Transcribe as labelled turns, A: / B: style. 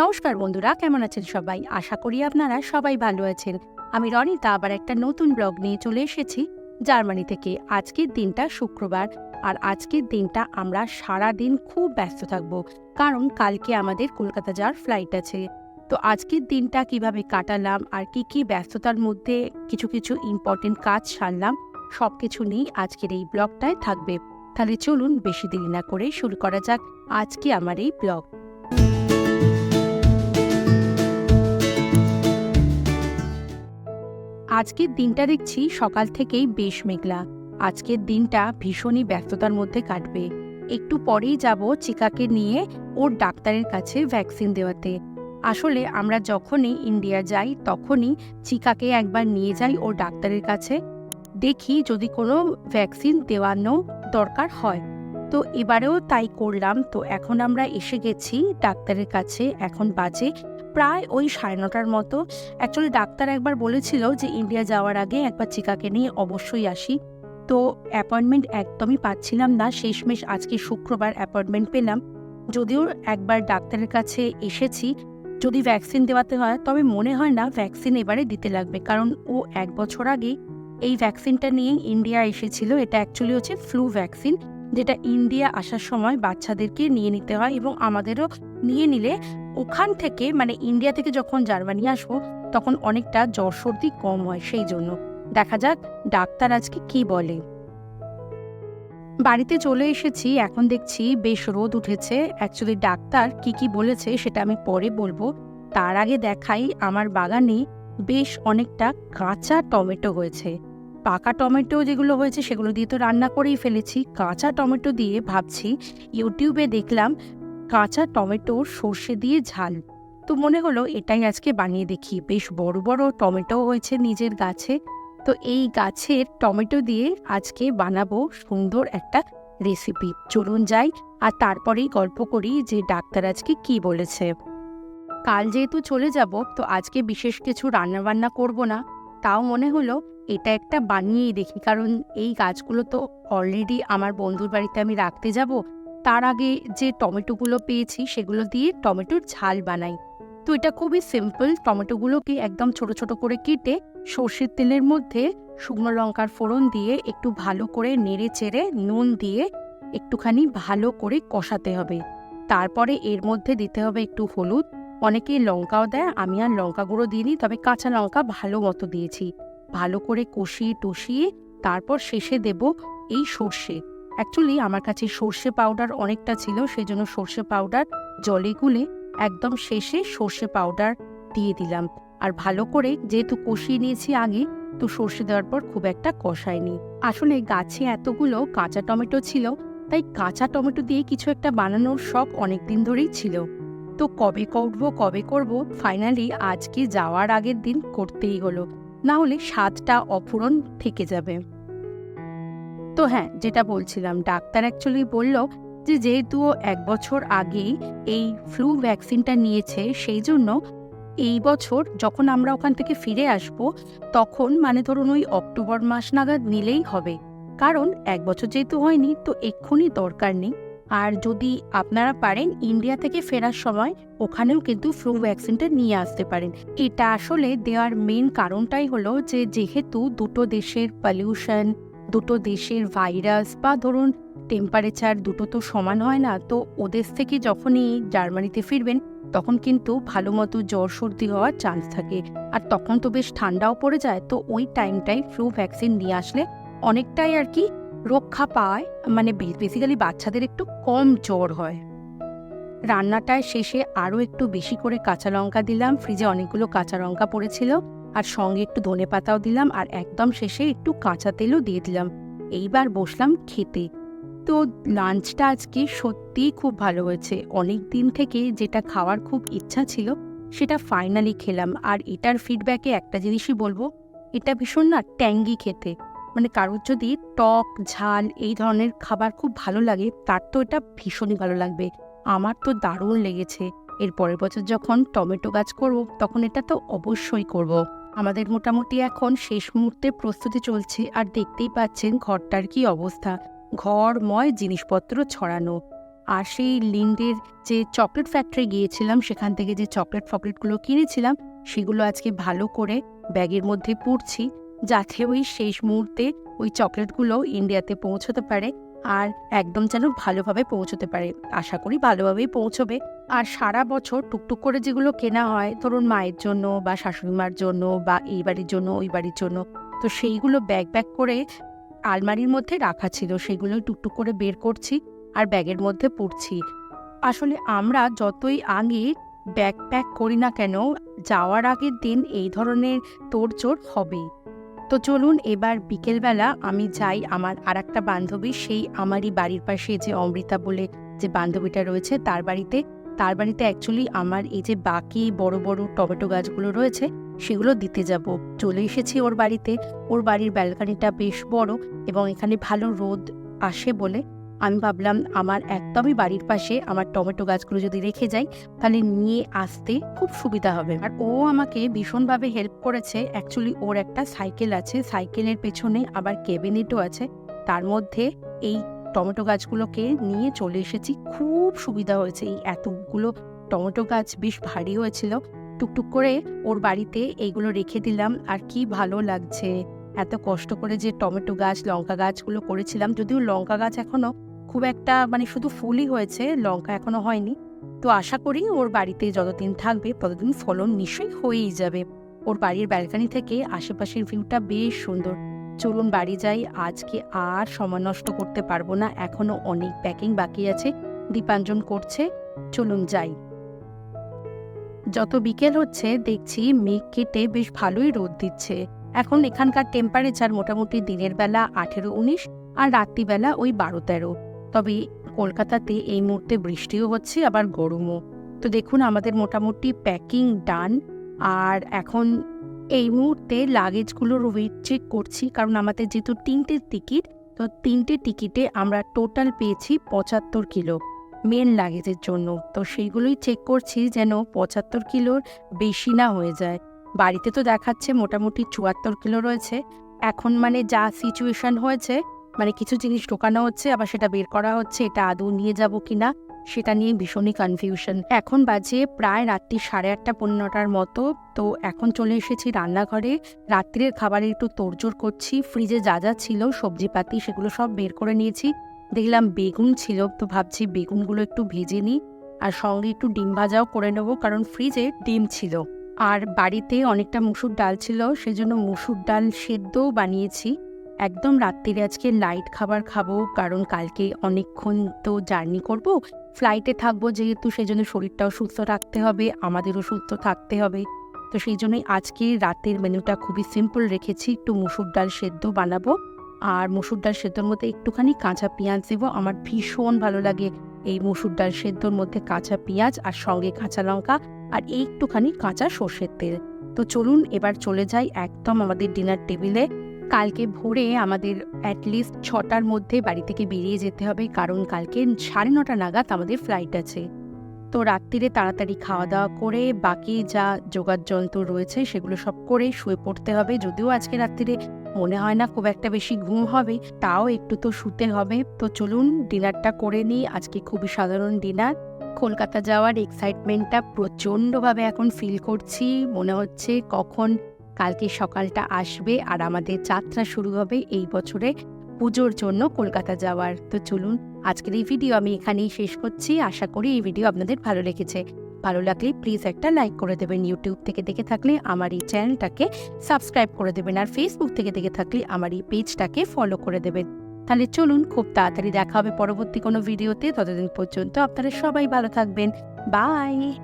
A: নমস্কার বন্ধুরা, কেমন আছেন সবাই? আশা করি আপনারা সবাই ভালো আছেন। আমি রনিতা, আবার একটা নতুন ব্লগ নিয়ে চলে এসেছি জার্মানি থেকে। আজকের দিনটা শুক্রবার, আর আজকের দিনটা আমরা সারা দিন খুব ব্যস্ত থাকব, কারণ কালকে আমাদের কলকাতা যাওয়ার ফ্লাইট আছে। তো আজকের দিনটা কীভাবে কাটালাম, আর কি কি ব্যস্ততার মধ্যে কিছু কিছু ইম্পর্টেন্ট কাজ সারলাম সব কিছু নিয়েই আজকের এই ব্লগটায় থাকবে। তাহলে চলুন বেশি দেরি না করে শুরু করা যাক আজকে আমার এই ব্লগ। আজকের দিনটা দেখছি সকাল থেকেই বেশ মেঘলা। আজকের দিনটা ভীষণই ব্যস্ততার মধ্যে কাটবে। একটু পরেই যাব চিকাকে নিয়ে ওর ডাক্তারের কাছে ভ্যাকসিন দেওয়াতে। আসলে আমরা যখনই ইন্ডিয়া যাই, তখনই চিকাকে একবার নিয়ে যাই ওর ডাক্তারের কাছে। দেখি যদি কোনো ভ্যাকসিন দেওয়ানো দরকার হয়। তো এবারেও তাই করলাম। তো এখন আমরা এসে গেছি ডাক্তারের কাছে। এখন বাজে প্রায় ওই সাড়ে নটার মতো। অ্যাকচুয়ালি ডাক্তার একবার বলেছিল যে ইন্ডিয়া যাওয়ার আগে একবার চিকাকে নিয়ে অবশ্যই আসি। তো অ্যাপয়েন্টমেন্ট একদমই পাচ্ছিলাম না। শেষমেশ আজকে শুক্রবার অ্যাপয়েন্টমেন্ট পেলাম। যদিও একবার ডাক্তারের কাছে এসেছি। যদি ভ্যাকসিন দেওয়াতে হয়, তবে মনে হয় না ভ্যাকসিন এবারে দিতে লাগবে। কারণ ও এক বছর আগে এই ভ্যাকসিনটা নিয়ে ইন্ডিয়া এসেছিল। এটা অ্যাকচুয়ালি হচ্ছে ফ্লু ভ্যাকসিন যেটা ইন্ডিয়া আসার সময় বাচ্চাদেরকে নিয়ে নিতে হয় এবং আমাদেরও নিয়ে নিলে ওখান থেকে মানে ইন্ডিয়া থেকে যখন জার্মানি আসব, তখন অনেকটা জ্বর সর্দি কম হয় সেই জন্য। দেখা যাক ডাক্তার আজকে কি বলে। বাড়িতে চলে এসেছি, এখন দেখছি বেশ রোদ উঠেছে। অ্যাকচুয়ালি ডাক্তার কি কি বলেছে সেটা আমি পরে বলব। তার আগে দেখাই, আমার বাগানে বেশ অনেকটা কাঁচা টমেটো হয়েছে। পাকা টমেটো যেগুলো হয়েছে সেগুলো দিয়ে তো রান্না করেই ফেলেছি। কাঁচা টমেটো দিয়ে ভাবছি ইউটিউবে দেখলাম কাঁচা টমেটো সর্ষে দিয়ে ঝাল। তো মনে হলো এটাই আজকে বানিয়ে দেখি। বেশ বড় বড় টমেটো হয়েছে নিজের গাছে। তো এই গাছের টমেটো দিয়ে আজকে বানাবো সুন্দর একটা রেসিপি। চলুন যাই আর তারপরেই গল্প করি যে ডাক্তার আজকে কি বলেছে। কাল যেহেতু চলে যাব, তো আজকে বিশেষ কিছু রান্নাবান্না করব না। তাও মনে হলো এটা একটা বানিয়েই দেখি, কারণ এই গাছগুলো তো অলরেডি আমার বন্ধুর বাড়িতে আমি রাখতে যাব। তার আগে যে টমেটোগুলো পেয়েছি সেগুলো দিয়ে টমেটোর ঝাল বানাই। তো এটা খুবই সিম্পল টমেটোগুলোকে একদম ছোট ছোট করে কেটে সর্ষের তেলের মধ্যে শুকনো লঙ্কার ফোড়ন দিয়ে একটু ভালো করে নেড়ে চেড়ে নুন দিয়ে একটুখানি ভালো করে কষাতে হবে। তারপরে এর মধ্যে দিতে হবে একটু হলুদ অনেকে লঙ্কাও দেয়, আমি আর লঙ্কা গুঁড়ো দিইনি, তবে কাঁচা লঙ্কা ভালো মতো দিয়েছি। ভালো করে কষিয়ে টষিয়ে তারপর শেষে দেব এই সর্ষে। অ্যাকচুয়ালি আমার কাছে সর্ষে পাউডার অনেকটা ছিল সেই জন্য সর্ষে পাউডার জলে গুলে একদম শেষে সর্ষে পাউডার দিয়ে দিলাম। আর ভালো করে যেহেতু কষিয়ে নিয়েছি আগে, তো সর্ষে দেওয়ার পর খুব একটা কষায়নি। আসলে গাছে এতগুলো কাঁচা টমেটো ছিল, তাই কাঁচা টমেটো দিয়ে কিছু একটা বানানোর শখ অনেক দিন ধরেই ছিল। তো কবে করব কবে করব? ফাইনালি আজকে যাওয়ার আগের দিন করতেই হলো। না হলে স্বাদটা অপূরণ থেকে যাবে। তো হ্যাঁ যেটা বলছিলাম, ডাক্তার অ্যাকচুয়ালি বলল যে যেহেতু এক বছর আগেই এই ফ্লু ভ্যাকসিনটা নিয়েছে, সেই জন্য এই বছর যখন আমরা ওখান থেকে ফিরে আসব, তখন মানে ধরুন ওই অক্টোবর মাস নাগাদ নিলেই হবে। কারণ এক বছর যেহেতু হয়নি, তো এক্ষুনি দরকার নেই। আর যদি আপনারা পারেন ইন্ডিয়া থেকে ফেরার সময় ওখানেও কিন্তু ফ্লু ভ্যাকসিনটা নিয়ে আসতে পারেন। এটা আসলে দেওয়ার মেন কারণটাই হলো যে, যেহেতু দুটো দেশের পলিউশন দুটো দেশের ভাইরাস বা ধরুন টেম্পারেচার দুটো তো সমান হয় না, তো ওদের থেকে যখনই জার্মানিতে ফিরবেন, তখন কিন্তু ভালো মতো জ্বর সর্দি হওয়ার চান্স থাকে। আর তখন তো বেশ ঠান্ডাও পড়ে যায়, তো ওই টাইমটাই ফ্লু ভ্যাকসিন নিয়ে আসলে অনেকটাই আর কি রক্ষা পায় মানে বেসিক্যালি বাচ্চাদের একটু কম জ্বর হয়। রান্নাটায় শেষে আরও একটু বেশি করে কাঁচা লঙ্কা দিলাম, ফ্রিজে অনেকগুলো কাঁচা লঙ্কা পড়েছিল, আর সঙ্গে একটু ধনে পাতাও দিলাম, আর একদম শেষে একটু কাঁচা তেলও দিয়ে দিলাম। এইবার বসলাম খেতে। তো লাঞ্চটা আজকে সত্যিই খুব ভালো হয়েছে। অনেক দিন থেকে যেটা খাওয়ার খুব ইচ্ছা ছিল, সেটা ফাইনালি খেলাম। আর এটার ফিডব্যাকে একটা জিনিসই বলব, এটা ভীষণ না ট্যাঙ্গি খেতে। মানে কারোর যদি টক, ঝাল এই ধরনের খাবার খুব ভালো লাগে, তার তো এটা ভীষণই ভালো লাগবে। আমার তো দারুণ লেগেছে। এর পরের বছর যখন টমেটো গাছ করব, তখন এটা তো অবশ্যই করব। আমাদের মোটামুটি এখন শেষ মুহূর্তে প্রস্তুতি চলছে আর দেখতেই পাচ্ছেন ঘরটার কি অবস্থা। ঘরময় জিনিসপত্র ছড়ানো। আর সেই লিন্ডের যে চকলেট ফ্যাক্টরি গিয়েছিলাম, সেখান থেকে যে চকলেট ফকলেটগুলো কিনেছিলাম, সেগুলো আজকে ভালো করে ব্যাগের মধ্যে পুড়ছি। যাতে ওই শেষ মুহূর্তে ওই চকলেটগুলো ইন্ডিয়াতে পৌঁছতে পারে আর একদম যেন ভালোভাবে পৌঁছতে পারে। আশা করি ভালোভাবেই পৌঁছবে। আর সারা বছর টুকটুক করে যেগুলো কেনা হয়, ধরুন মায়ের জন্য বা শাশুড়িমার জন্য বা এই বাড়ির জন্য, ওই বাড়ির জন্য, তো সেইগুলো ব্যাগ ব্যাগ করে আলমারির মধ্যে রাখা ছিল। সেগুলো টুকটুক করে বের করছি আর ব্যাগের মধ্যে পড়ছি। আসলে আমরা যতই আগে ব্যাগ প্যাক করি না কেন, যাওয়ার আগের দিন এই ধরনের তোড়জোড় হবেই। তো চলুন এবার বিকেলবেলা আমি যাই আমার আর একটা বান্ধবী, সেই আমারই বাড়ির পাশে যে অমৃতা বলে যে বান্ধবীটা রয়েছে তার বাড়িতে। তার বাড়িতে অ্যাকচুয়ালি আমার এই যে বাকি বড় বড় টমেটো গাছগুলো রয়েছে, সেগুলো দিতে যাব। চলে এসেছি ওর বাড়িতে। ওর বাড়ির ব্যালকানিটা বেশ বড় এবং এখানে ভালো রোদ আসে বলে আমি ভাবলাম আমার একদমই বাড়ির পাশে আমার টমেটো গাছগুলো যদি রেখে যাই, তাহলে নিয়ে আসতে খুব সুবিধা হবে। আর ও আমাকে ভীষণভাবে হেল্প করেছে। অ্যাকচুয়ালি ওর একটা সাইকেল আছে। সাইকেলের পেছনে আবার ক্যাবিনেটও আছে। তার মধ্যে এই টমেটো গাছগুলোকে নিয়ে চলে এসেছি। খুব সুবিধা হয়েছে। এই এতগুলো টমেটো গাছ বেশ ভারী হয়েছিল। টুকটুক করে ওর বাড়িতে এইগুলো রেখে দিলাম। আর কি ভালো লাগছে। এত কষ্ট করে যে টমেটো গাছ, লঙ্কা গাছগুলো করেছিলাম, যদিও লঙ্কা গাছ এখনও খুব একটা মানে শুধু ফুলই হয়েছে, লঙ্কা এখনও হয়নি। তো আশা করি ওর বাড়িতে যতদিন থাকবে, ততদিন ফলন নিশ্চয়ই হয়েই যাবে। ওর বাড়ির ব্যালকানি থেকে আশেপাশের ভিউটা বেশ সুন্দর। চলুন বাড়ি যাই, আজকে আর সময় নষ্ট করতে পারব না এখনও অনেক প্যাকিং বাকি আছে, দীপাঞ্জন করছে, চলুন যাই। যত বিকেল হচ্ছে, দেখছি মেঘ কেটে বেশ ভালোই রোদ দিচ্ছে। এখন এখানকার টেম্পারেচার মোটামুটি দিনের বেলা আঠেরো উনিশ আর রাত্রিবেলা ওই বারো তেরো। তবে কলকাতাতে এই মুহূর্তে বৃষ্টিও হচ্ছে, আবার গরমও। তো দেখুন, আমাদের মোটামুটি প্যাকিং ডান আর এখন এই মুহূর্তে লাগেজগুলোর ওয়েট চেক করছি, কারণ আমাদের যেহেতু তিনটে টিকিট তো তিনটে টিকিটে আমরা টোটাল পেয়েছি পঁচাত্তর কিলো মেন লাগেজের জন্য। তো সেইগুলোই চেক করছি যেন পঁচাত্তর কিলোর বেশি না হয়ে যায়। বাড়িতে তো দেখাচ্ছে মোটামুটি চুয়াত্তর কিলো রয়েছে। এখন মানে যা সিচুয়েশন হয়েছে মানে কিছু জিনিস ঢোকানো হচ্ছে, আবার সেটা বের করা হচ্ছে, এটা আদৌ নিয়ে যাব কিনা, সেটা নিয়ে ভীষণই কনফিউশন এখন বাজে প্রায় রাত্রি সাড়ে আটটা পনেরোটার মতো, তো এখন চলে এসেছি রান্নাঘরে। রাত্রির খাবারের একটু তোড়জোড় করছি ফ্রিজে যা যা ছিল, সবজিপাতি সেগুলো সব বের করে নিয়েছি। দেখলাম বেগুন ছিল, তো ভাবছি বেগুনগুলো একটু ভেজে নিই, আর সঙ্গে একটু ডিম ভাজাও করে নেব, কারণ ফ্রিজে ডিম ছিল। আর বাড়িতে অনেকটা মুসুর ডাল ছিল, সেজন্য মুসুর ডাল সেদ্ধও বানিয়েছি। একদম রাত্রিরে আজকে লাইট খাবার খাব, কারণ কালকে অনেকক্ষণ তো জার্নি করব। ফ্লাইটে থাকব যেহেতু সেই জন্য শরীরটাও সুস্থ রাখতে হবে, আমাদেরও সুস্থ থাকতে হবে। তো সেই জন্যই আজকে রাতের মেনুটা খুবই সিম্পল রেখেছি, একটু মুসুর ডাল সেদ্ধ বানাবো। আর মুসুর ডাল সেদ্ধর মধ্যে একটুখানি কাঁচা পেঁয়াজ দেবো, আমার ভীষণ ভালো লাগে এই মুসুর ডাল সেদ্ধর মধ্যে কাঁচা পেঁয়াজ আর সঙ্গে কাঁচা লঙ্কা। আর একটুখানি কাঁচা সর্ষের তেল। তো চলুন এবার চলে যাই একদম আমাদের ডিনার টেবিলে কালকে ভোরে আমাদের অ্যাটলিস্ট ছটার মধ্যে বাড়ি থেকে বেরিয়ে যেতে হবে, কারণ কালকে সাড়ে নটা নাগাদ আমাদের ফ্লাইট আছে। তো রাত্রিরে তাড়াতাড়ি খাওয়া দাওয়া করে, বাকি যা যোগার যন্ত্র রয়েছে সেগুলো সব করে শুয়ে পড়তে হবে। যদিও আজকে রাত্রিরে মনে হয় না খুব একটা বেশি ঘুম হবে, তাও একটু তো শুতে হবে। তো চলুন ডিনারটা করে নিই। আজকে খুবই সাধারণ ডিনার কলকাতা যাওয়ার এক্সাইটমেন্টটা প্রচণ্ডভাবে এখন ফিল করছি। মনে হচ্ছে কখন কালকে সকালটা আসবে আর আমাদের যাত্রা শুরু হবে এই বছরে পুজোর জন্য কলকাতা যাওয়ার। তো চলুন, আজকের এই ভিডিও আমি এখানেই শেষ করছি। আশা করি এই ভিডিও আপনাদের ভালো লেগেছে। ভালো লাগলে প্লিজ একটা লাইক করে দেবেন। ইউটিউব থেকে দেখে থাকলে আমার এই চ্যানেলটাকে সাবস্ক্রাইব করে দেবেন। আর ফেসবুক থেকে দেখে থাকলে আমার এই পেজটাকে ফলো করে দেবেন। তাহলে চলুন খুব তাড়াতাড়ি দেখা হবে পরবর্তী কোনো ভিডিওতে। ততদিন পর্যন্ত আপনারা সবাই ভালো থাকবেন। বাই!